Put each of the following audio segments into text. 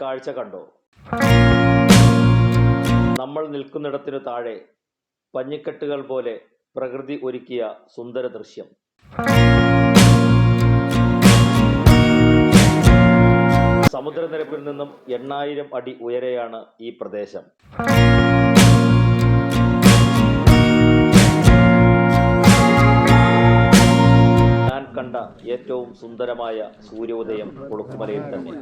കാഴ്ച കണ്ടോ? നമ്മൾ നിൽക്കുന്നിടത്തിനു താഴെ പഞ്ഞിക്കെട്ടുകൾ പോലെ പ്രകൃതി ഒരുക്കിയ സുന്ദര ദൃശ്യം. സമുദ്രനിരപ്പിൽ നിന്നും എണ്ണായിരം അടി ഉയരെയാണ് ഈ പ്രദേശം. കണ്ട ഏറ്റവും സുന്ദരമായ സൂര്യോദയം കൊളുക്കുമലയിൽ തന്നെ.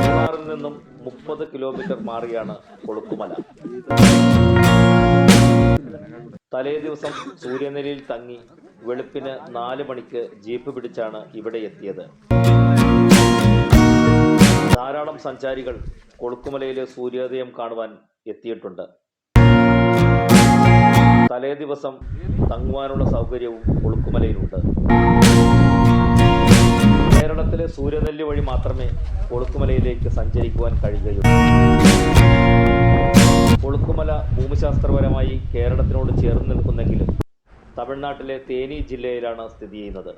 മൂന്നാറിൽ നിന്നും മുപ്പത് കിലോമീറ്റർ മാറിയാണ് കൊളുക്കുമല തലേ ദിവസം സൂര്യനിലയിൽ തങ്ങി വെളുപ്പിന് നാല് മണിക്ക് ജീപ്പ് പിടിച്ചാണ് ഇവിടെ എത്തിയത്. ധാരാളം സഞ്ചാരികൾ കൊളുക്കുമലയിലെ സൂര്യോദയം കാണുവാൻ എത്തിയിട്ടുണ്ട്. തലേ ദിവസം തങ്ങുവാനുള്ള സൗകര്യവും കൊളുക്കുമലയിലുണ്ട് കേരളത്തിലെ സൂര്യനെല്ലി വഴി മാത്രമേ കൊളുക്കുമലയിലേക്ക് സഞ്ചരിക്കുവാൻ കഴിയുകയുള്ളൂ. കൊളുക്കുമല ഭൂമിശാസ്ത്രപരമായി കേരളത്തിനോട് ചേർന്ന് നിൽക്കുന്നെങ്കിലും തമിഴ്നാട്ടിലെ തേനി ജില്ലയിലാണ് സ്ഥിതി ചെയ്യുന്നത്.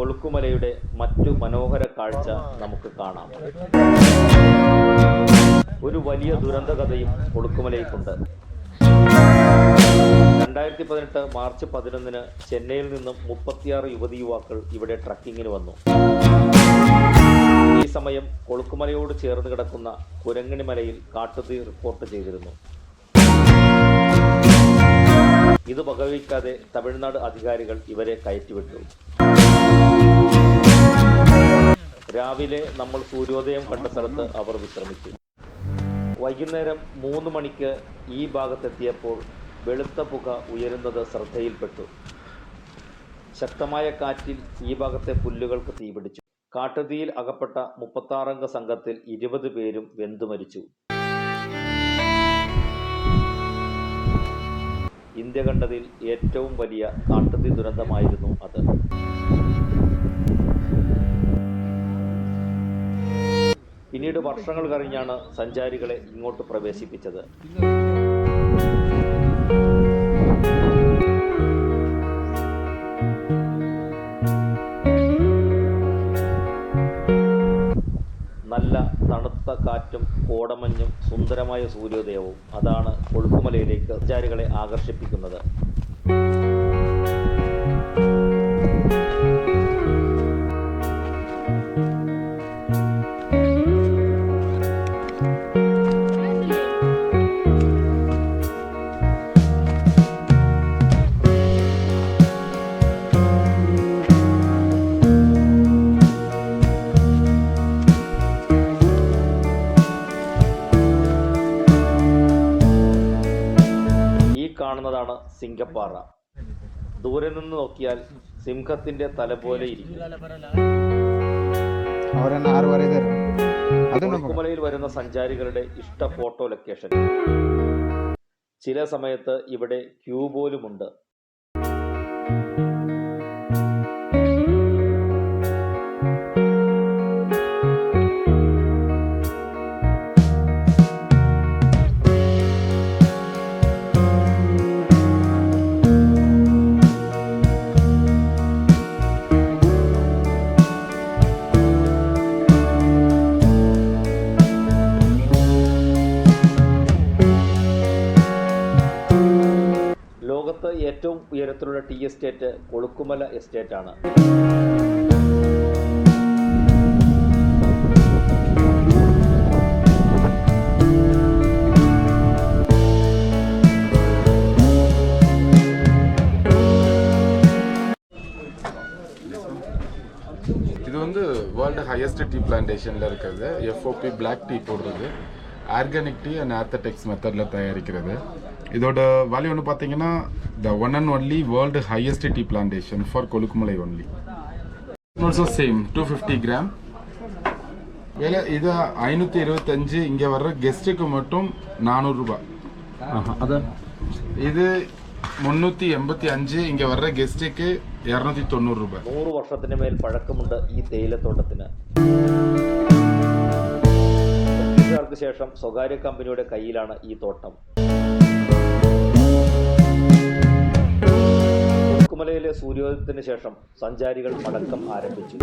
കൊളുക്കുമലയുടെ മറ്റു മനോഹര കാഴ്ച നമുക്ക് കാണാം. ഒരു വലിയ ദുരന്ത കഥയും കൊളുക്കുമലയ്ക്കുണ്ട്. രണ്ടായിരത്തി പതിനെട്ട് മാർച്ച് പതിനൊന്നിന് ചെന്നൈയിൽ നിന്നും മുപ്പത്തിയാറ് യുവതി യുവാക്കൾ ഇവിടെ ട്രക്കിങ്ങിന് വന്നു. ഈ സമയം കൊളുക്കുമലയോട് ചേർന്ന് കിടക്കുന്ന കുരങ്ങണിമലയിൽ കാട്ടുതീ റിപ്പോർട്ട് ചെയ്തിരുന്നു. ഇത് വകവയ്ക്കാതെ തമിഴ്നാട് അധികാരികൾ ഇവരെ കയറ്റിവിട്ടു. രാവിലെ നമ്മൾ സൂര്യോദയം കണ്ട സ്ഥലത്ത് അവർ വിശ്രമിച്ചു. വൈകുന്നേരം മൂന്ന് മണിക്ക് ഈ ഭാഗത്തെത്തിയപ്പോൾ വെളുത്ത പുക ഉയരുന്നത് ശ്രദ്ധയിൽപ്പെട്ടു. ശക്തമായ കാറ്റിൽ ഈ ഭാഗത്തെ പുല്ലുകൾക്ക് തീപിടിച്ചു കാട്ടുതീയിൽ അകപ്പെട്ട മുപ്പത്താറംഗ സംഘത്തിൽ ഇരുപത് പേരും വെന്തു മരിച്ചു. ഇന്ത്യ കണ്ടതിൽ ഏറ്റവും വലിയ കാട്ടുതീ ദുരന്തമായിരുന്നു അത്. പിന്നീട് വർഷങ്ങൾ കഴിഞ്ഞാണ് സഞ്ചാരികളെ ഇങ്ങോട്ട് പ്രവേശിപ്പിച്ചത്. നല്ല തണുത്ത കാറ്റും കോടമഞ്ഞും സുന്ദരമായ സൂര്യോദയവും അതാണ് കൊഴുക്കുമലയിലേക്ക് സഞ്ചാരികളെ ആകർഷിപ്പിക്കുന്നത്. കാണുന്നതാണ് സിംഗപ്പാറ. ദൂരെ നിന്ന് നോക്കിയാൽ സിംഹത്തിന്റെ തല പോലെ ഇരിക്കും. കുമലയിൽ വരുന്ന സഞ്ചാരികളുടെ ഇഷ്ട ഫോട്ടോ ലൊക്കേഷൻ. ചില സമയത്ത് ഇവിടെ ക്യൂ പോലുമുണ്ട് ഏറ്റവും ഉയരത്തിലുള്ള ടീ എസ്റ്റേറ്റ് കൊളുക്കുമല എസ്റ്റേറ്റ് ആണ് இது வந்து வேர்ல்டு ஹையஸ்ட் டீ பிளான்டேஷனில் இருக்கிறது எஃப்ஓபி பிளாக் டீ போடுறது ஆர்கானிக் டீ அண்ட் ஆர்த்தடெக்ஸ் மெத்தடில் தயாரிக்கிறது இதோட வேல்யூ ஒன்று பார்த்தீங்கன்னா the one and only world highest tea plantation for Kolukkumalai only also same two fifty gram விலை இது ஐநூற்றி இருபத்தஞ்சு இங்கே வர்ற கெஸ்ட்டுக்கு மட்டும் நானூறுரூபா ಅದು இது முந்நூற்றி எண்பத்தி அஞ்சு இங்கே வர்ற கெஸ்ட்டுக்கு இரநூத்தி தொண்ணூறு ரூபாய் നൂറ് വർഷത്തിന് മേൽ പഴക്കമുണ്ട് ഈ തേയിലത്തോട്ടത്തിന് ബ്രിട്ടീഷുകാർ വർഷങ്ങൾക്ക് ശേഷം സ്വകാര്യ കമ്പനിയുടെ കയ്യിലാണ് ഈ തോട്ടം കുമലയിലെ സൂര്യോദയത്തിന് ശേഷം സഞ്ചാരികൾ അടക്കം ആരംഭിച്ചു.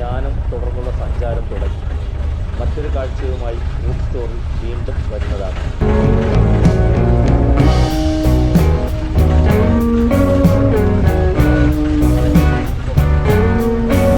ഞാനും തുടർന്നുള്ള സഞ്ചാരം തുടങ്ങി. മറ്റൊരു കാഴ്ചയുമായി ഫുഡ് സ്റ്റോറിൽ വീണ്ടും വരുന്നതാണ്.